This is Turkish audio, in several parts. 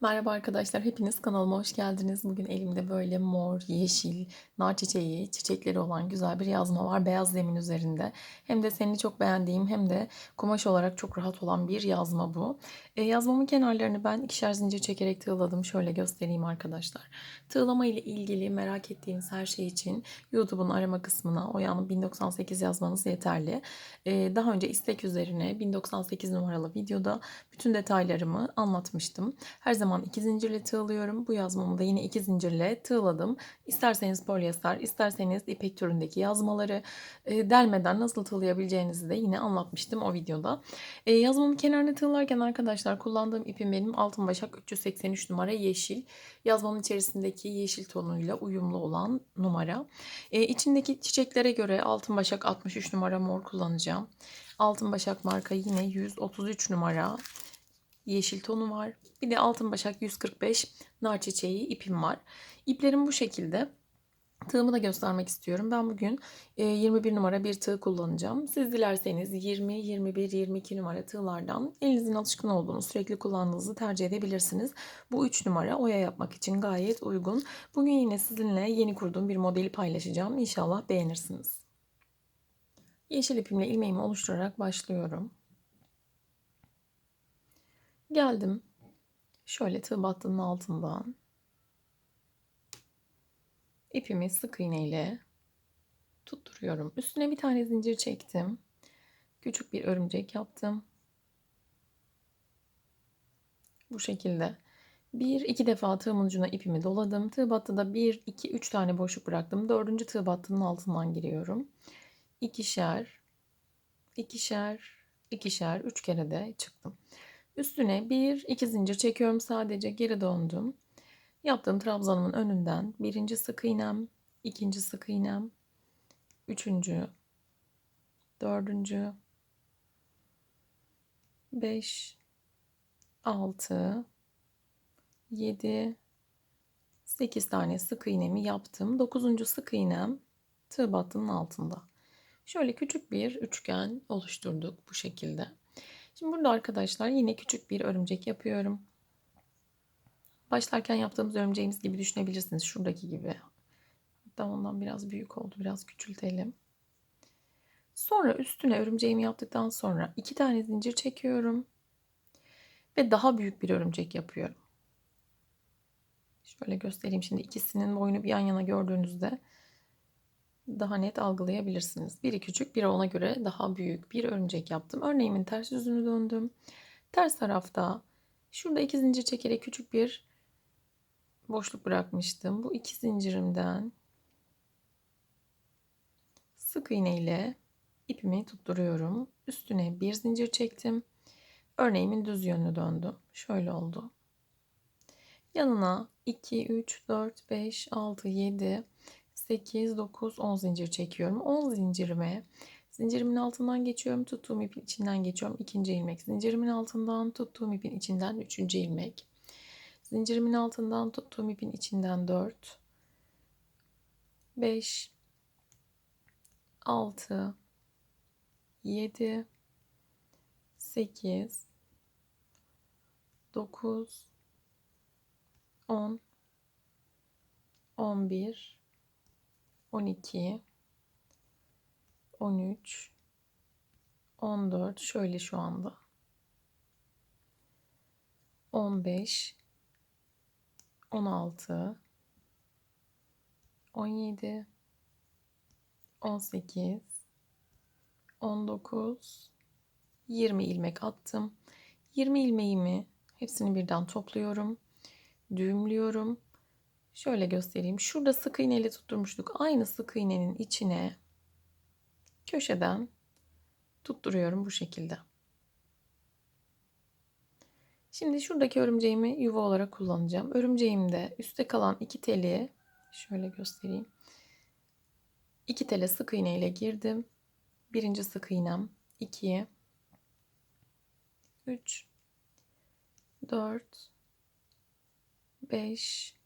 Merhaba arkadaşlar, hepiniz kanalıma hoş geldiniz. Bugün elimde böyle mor, yeşil, nar çiçeği, çiçekleri olan güzel bir yazma var beyaz zemin üzerinde. Hem de seni çok beğendiğim hem de kumaş olarak çok rahat olan bir yazma bu. E, yazmamın kenarlarını ben ikişer zincir çekerek tığladım. Şöyle göstereyim arkadaşlar. Tığlama ile ilgili merak ettiğiniz her şey için YouTube'un arama kısmına Oyan 1098 yazmanız yeterli. E, daha önce istek üzerine 1098 numaralı videoda bütün detaylarımı anlatmıştım. Her zaman iki zincirle tığlıyorum. Bu yazmamı da yine iki zincirle tığladım. İsterseniz polyester, isterseniz ipek türündeki yazmaları e, delmeden nasıl tığlayabileceğinizi de yine anlatmıştım o videoda. E, yazmamın kenarını tığlarken arkadaşlar kullandığım ipim benim altın başak 383 numara yeşil. Yazmamın içerisindeki yeşil tonuyla uyumlu olan numara. E, içindeki çiçeklere göre altın başak 63 numara mor kullanacağım. Altın başak marka yine 133 numara yeşil tonu var. Bir de altın başak 145 nar çiçeği ipim var. İplerim bu şekilde. Tığımı da göstermek istiyorum. Ben bugün 21 e, numara bir tığ kullanacağım. Siz dilerseniz 20, 21, 22 numara tığlardan elinizin alışkın olduğunu, sürekli kullandığınızı tercih edebilirsiniz. Bu 3 numara oya yapmak için gayet uygun. Bugün yine sizinle yeni kurduğum bir modeli paylaşacağım. İnşallah beğenirsiniz. Yeşil ipimle ilmeğimi oluşturarak başlıyorum. Geldim. Şöyle tığ battının altından ipimi sık iğne ile tutturuyorum. Üstüne bir tane zincir çektim. Küçük bir örümcek yaptım. Bu şekilde. Bir iki defa tığımın ucuna ipimi doladım. Tığ battıda bir iki üç tane boşluk bıraktım. Dördüncü tığ battının altından giriyorum. İkişer, ikişer, ikişer, üç kere de çıktım. Üstüne bir iki zincir çekiyorum sadece geri döndüm. Yaptığım trabzanımın önünden birinci sık iğnem, ikinci sık iğnem, üçüncü, dördüncü, beş, altı, yedi, sekiz tane sık iğnemi yaptım. Dokuzuncu sık iğnem tığ battının altında. Şöyle küçük bir üçgen oluşturduk bu şekilde. Şimdi burada arkadaşlar yine küçük bir örümcek yapıyorum. Başlarken yaptığımız örümceğimiz gibi düşünebilirsiniz. Şuradaki gibi. Hatta ondan biraz büyük oldu. Biraz küçültelim. Sonra üstüne örümceğimi yaptıktan sonra iki tane zincir çekiyorum. Ve daha büyük bir örümcek yapıyorum. Şöyle göstereyim şimdi ikisinin boyunu bir yan yana gördüğünüzde daha net algılayabilirsiniz. Biri küçük, biri ona göre daha büyük bir örümcek yaptım. Örneğimin ters yüzünü döndüm. Ters tarafta şurada iki zincir çekerek küçük bir boşluk bırakmıştım. Bu iki zincirimden sık iğne ile ipimi tutturuyorum. Üstüne bir zincir çektim. Örneğimin düz yönünü döndüm. Şöyle oldu. Yanına 2, 3, 4, 5, 6, 7, 8, 9, 10 zincir çekiyorum. 10 zincirime zincirimin altından geçiyorum. Tuttuğum ipin içinden geçiyorum. ikinci ilmek. Zincirimin altından tuttuğum ipin içinden üçüncü ilmek. Zincirimin altından tuttuğum ipin içinden 4, 5, 6, 7, 8, 9, 10, 11, 12 13 14 şöyle şu anda 15 16 17 18 19 20 ilmek attım. 20 ilmeğimi hepsini birden topluyorum. Düğümlüyorum Şöyle göstereyim. Şurada sık iğne ile tutturmuştuk. Aynı sık iğnenin içine köşeden tutturuyorum bu şekilde. Şimdi şuradaki örümceğimi yuva olarak kullanacağım. Örümceğimde üstte kalan iki teli şöyle göstereyim. İki tele sık iğne ile girdim. Birinci sık iğnem 2 3 4 5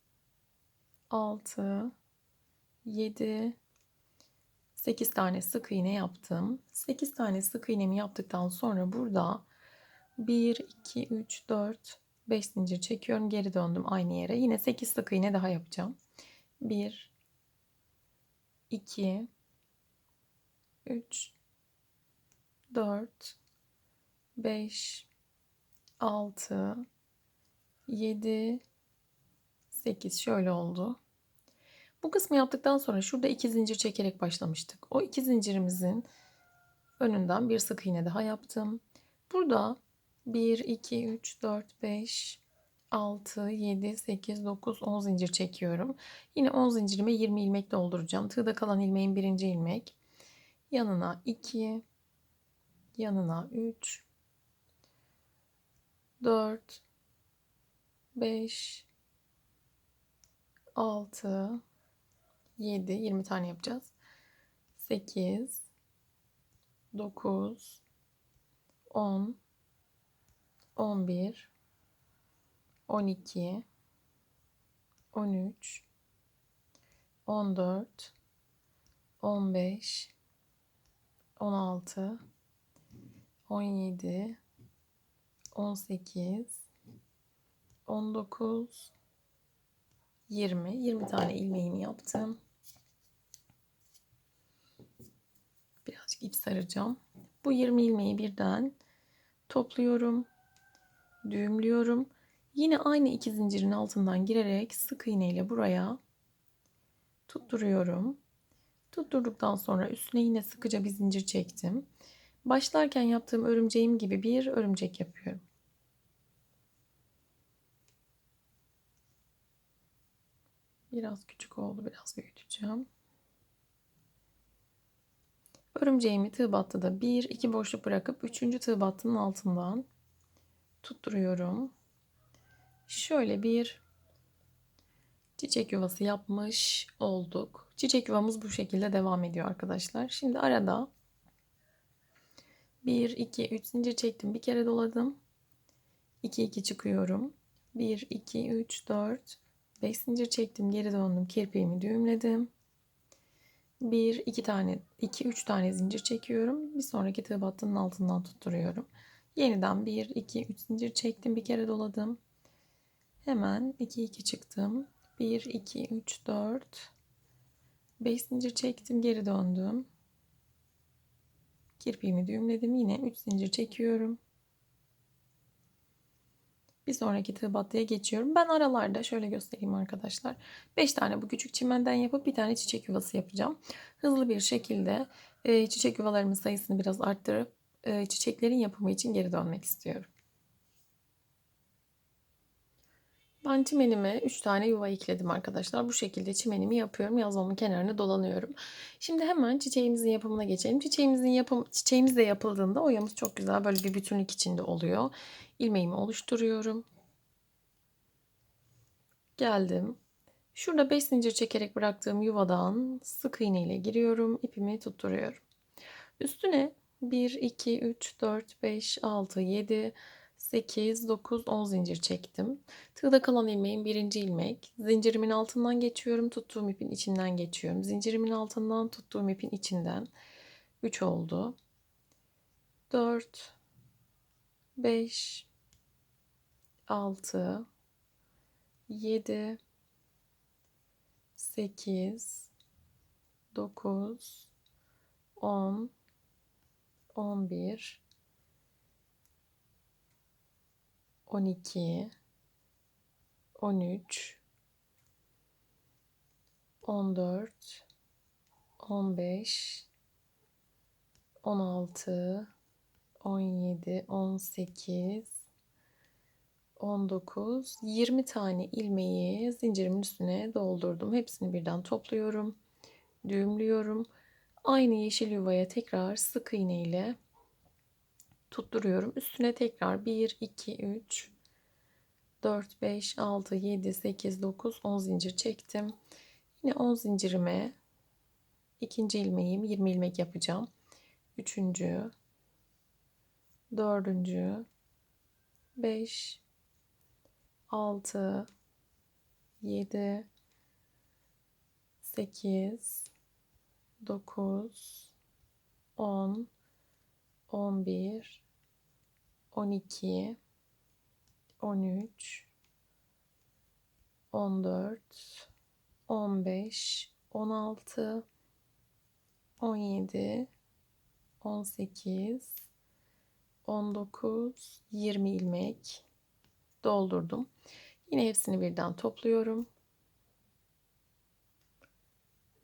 6 7 8 tane sık iğne yaptım. 8 tane sık iğnemi yaptıktan sonra burada 1 2 3 4 5 zincir çekiyorum. Geri döndüm aynı yere. Yine 8 sık iğne daha yapacağım. 1 2 3 4 5 6 7 8 şöyle oldu. Bu kısmı yaptıktan sonra şurada iki zincir çekerek başlamıştık. O iki zincirimizin önünden bir sık iğne daha yaptım. Burada 1, 2, 3, 4, 5, 6, 7, 8, 9, 10 zincir çekiyorum. Yine 10 zincirime 20 ilmek dolduracağım. Tığda kalan ilmeğin birinci ilmek. Yanına 2, yanına 3, 4, 5, 6, 7, 20 tane yapacağız. 8, 9, 10, 11, 12, 13, 14, 15, 16, 17, 18, 19, 20. 20 tane ilmeğimi yaptım. Birazcık ip saracağım. Bu 20 ilmeği birden topluyorum. Düğümlüyorum. Yine aynı iki zincirin altından girerek sık iğne ile buraya tutturuyorum. Tutturduktan sonra üstüne yine sıkıca bir zincir çektim. Başlarken yaptığım örümceğim gibi bir örümcek yapıyorum. Biraz küçük oldu. Biraz büyüteceğim. Örümceğimi tığ battıda bir iki boşluk bırakıp üçüncü tığ battının altından tutturuyorum. Şöyle bir çiçek yuvası yapmış olduk. Çiçek yuvamız bu şekilde devam ediyor arkadaşlar. Şimdi arada 1 2 3 zincir çektim. Bir kere doladım. 2 2 çıkıyorum. 1 2 3 4 5 zincir çektim. Geri döndüm. Kirpiğimi düğümledim. 1 2 tane 2 3 tane zincir çekiyorum. Bir sonraki tığ altından tutturuyorum. Yeniden 1 2 3 zincir çektim. Bir kere doladım. Hemen 2 2 çıktım. 1 2 3 4 5 zincir çektim. Geri döndüm. Kirpiğimi düğümledim. Yine 3 zincir çekiyorum. Bir sonraki tığ battıya geçiyorum. Ben aralarda şöyle göstereyim arkadaşlar. 5 tane bu küçük çimenden yapıp bir tane çiçek yuvası yapacağım. Hızlı bir şekilde e, çiçek yuvalarımın sayısını biraz arttırıp e, çiçeklerin yapımı için geri dönmek istiyorum. Ben çimenime 3 tane yuva ekledim arkadaşlar. Bu şekilde çimenimi yapıyorum. Yazmamın kenarını dolanıyorum. Şimdi hemen çiçeğimizin yapımına geçelim. Çiçeğimizin yapım, çiçeğimiz de yapıldığında oyamız çok güzel böyle bir bütünlük içinde oluyor. İlmeğimi oluşturuyorum. Geldim. Şurada 5 zincir çekerek bıraktığım yuvadan sık iğne ile giriyorum. ipimi tutturuyorum. Üstüne 1, 2, 3, 4, 5, 6, 7, 8, 9, 10 zincir çektim. Tığda kalan ilmeğin birinci ilmek. Zincirimin altından geçiyorum. Tuttuğum ipin içinden geçiyorum. Zincirimin altından tuttuğum ipin içinden. 3 oldu. 4, 5, 6, 7, 8, 9, 10, 11, 12, 13, 14, 15, 16, 17, 18, 19, 20 tane ilmeği zincirimin üstüne doldurdum. Hepsini birden topluyorum. Düğümlüyorum. Aynı yeşil yuvaya tekrar sık iğne ile tutturuyorum. Üstüne tekrar 1, 2, 3, 4, 5, 6, 7, 8, 9, 10 zincir çektim. Yine 10 zincirime ikinci ilmeğim 20 ilmek yapacağım. Üçüncü, dördüncü, 5, 6, 7, 8, 9, 10, 11, 12, 13 14 15 16 17 18 19 20 ilmek doldurdum. Yine hepsini birden topluyorum.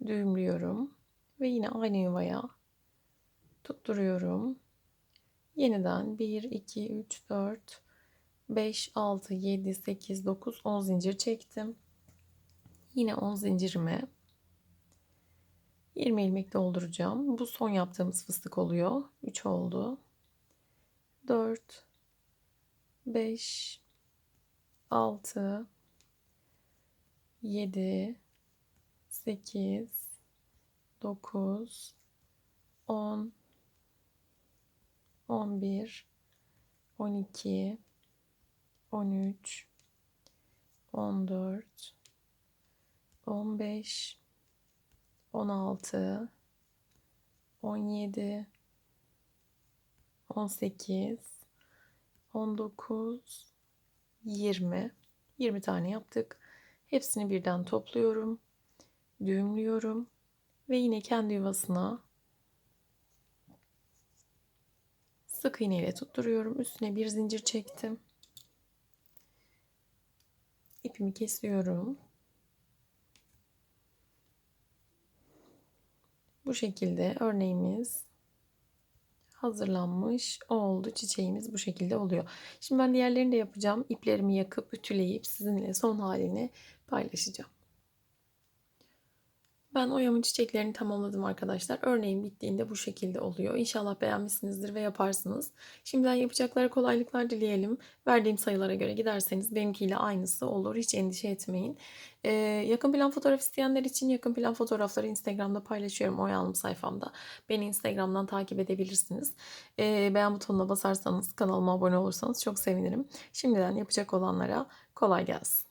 Düğümlüyorum ve yine aynı yuvaya tutturuyorum. Yeniden 1 2 3 4 5 6 7 8 9 10 zincir çektim. Yine 10 zincirime 20 ilmek dolduracağım. Bu son yaptığımız fıstık oluyor. 3 oldu. 4 5 6 7 8 9 10 11 12 13 14 15 16 17 18 19 20 20 tane yaptık. Hepsini birden topluyorum. Düğümlüyorum ve yine kendi yuvasına sık iğne ile tutturuyorum. Üstüne bir zincir çektim. İpimi kesiyorum. Bu şekilde örneğimiz hazırlanmış oldu. Çiçeğimiz bu şekilde oluyor. Şimdi ben diğerlerini de yapacağım. İplerimi yakıp ütüleyip sizinle son halini paylaşacağım. Ben oyamın çiçeklerini tamamladım arkadaşlar. Örneğin bittiğinde bu şekilde oluyor. İnşallah beğenmişsinizdir ve yaparsınız. Şimdiden yapacaklara kolaylıklar dileyelim. Verdiğim sayılara göre giderseniz benimkiyle aynısı olur. Hiç endişe etmeyin. Ee, yakın plan fotoğraf isteyenler için yakın plan fotoğrafları Instagram'da paylaşıyorum. Oya alım sayfamda. Beni Instagram'dan takip edebilirsiniz. Ee, beğen butonuna basarsanız kanalıma abone olursanız çok sevinirim. Şimdiden yapacak olanlara kolay gelsin.